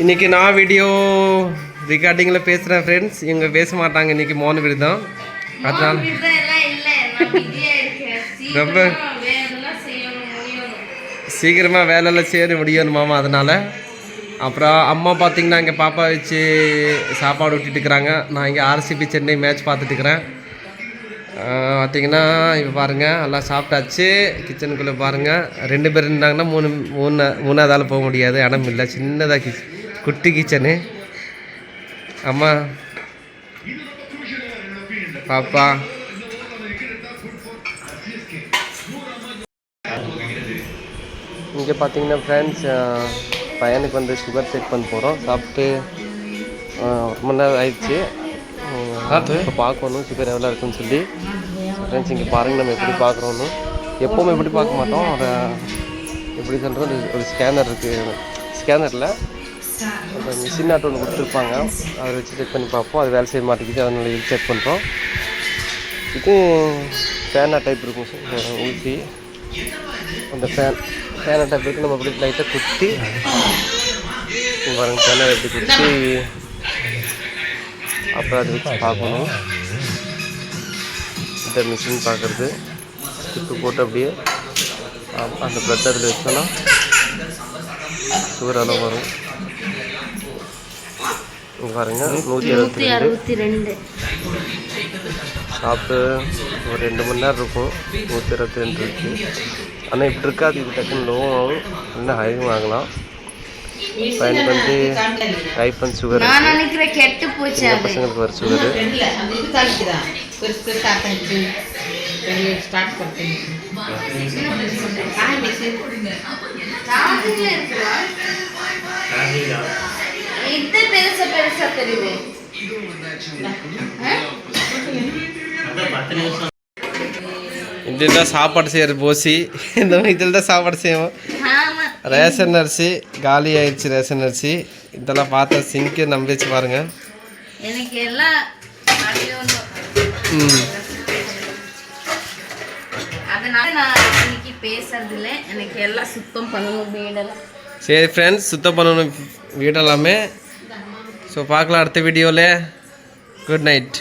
இன்னைக்கு நான் வீடியோ ரெக்கார்டிங்கில் பேசுகிறேன் ஃப்ரெண்ட்ஸ் இவங்க பேச மாட்டாங்க இன்னைக்கு மௌன அதனால நான் பிஸியாக இருக்கேன். ரொம்ப- சீக்கிரமாக வேலையில் சேர முடியும் மாமா அதனால். அப்புறம் அம்மா பார்த்தீங்கன்னா இங்கே பாப்பா வச்சு சாப்பாடு விட்டுட்டு இருக்கிறாங்க. நான் இங்கே ஆர்சிபி சென்னை மேட்ச் பார்த்துட்டு இருக்கிறேன். ஆஹ் பார்த்தீங்கன்னா இப்போ பாருங்கள் எல்லாம் சாப்பிட்டாச்சு. கிச்சனுக்குள்ளே பாருங்கள் ரெண்டு பேர் இருந்தாங்கன்னா மூணு மூணு மூணாவது ஆள் போக முடியாது. இடம் இல்லை. சின்னதாக கிச் குட்டி கிச்சனு. அம்மா. பாப்பா. இங்கே பார்த்தீங்கன்னா ஃப்ரெண்ட்ஸ் பையனுக்கு வந்து சுகர் செக் பண்ண போகிறோம் சாப்பிட்டு ஒரு மணி நேரம் ஆயிடுச்சு. இப்போ பார்க்கணும் சுகர் எவ்வளோ இருக்குன்னு சொல்லி. ஃப்ரெண்ட்ஸ் இங்கே பாருங்கள் நம்ம எப்படி பார்க்குறோன்னு எப்போவுமே எப்படி பார்க்க மாட்டோம். ஒரு எப்படி சொல்கிறது ஒரு ஸ்கேனர் இருக்குது ஸ்கேனரில் அந்த மிஷின் ஆட்டோ ஒன்று கொடுத்துருப்பாங்க. அதை வச்சு செக் பண்ணி பார்ப்போம். அது வேலை செய்ய மாட்டேங்குது. அதனால இது செக் பண்ணுறோம் இது ஃபேனா டைப் இருக்கும் சார். ஊசி. அந்த ஃபேன் ஃபேனை டைப் இருக்கு. நம்ம அப்படி லைட்டாக குத்தி இங்க பாருங்க ஃபேனை எப்படி குத்தி அப்புறம் அதை வச்சு பார்க்கணும். இந்த மிஷின் பார்க்குறது. ஸ்டிப்பு போட்டு அப்படியே அந்த ப்ளட் அதில் வச்சோன்னா சுகர் அளவு வரும். பாருங்க நூற்றி அறுபத்தி அறுபத்தி ரெண்டு. சாப்பிட்டு ஒரு ரெண்டு மணி நேரம் இருக்கும். நூற்றி இருபத்தி ரெண்டு இருக்குது ஆனால் இப்படி இருக்காது இது டக்குன்னு லோவும் ஆகும். இன்னும் ஹைவும் ஆகலாம் பயன் பண்ணி டைப் அண்ட் சுகர் கெட்டு போச்சு பசங்களுக்கு வர சுகர் ஸ்டார்ட் பெருசா பெருசா தெரியுது. இதில் தான் சாப்பாடு செய்கிற போசி. இந்த இதில் தான் சாப்பாடு செய்வோம். ரேஷன் அரிசி காலி ஆயிடுச்சு ரேஷன் அரிசி. இதெல்லாம் பார்த்தா சிங்க்கு நம்பி வச்சு பாருங்கள் எனக்கு எல்லாம் அறியணும் ம் சரி ஃப்ரெண்ட்ஸ் சுத்தம் பண்ணணும் வீடெல்லாமே. ஸோ பார்க்கலாம் அடுத்த வீடியோவில் குட் நைட்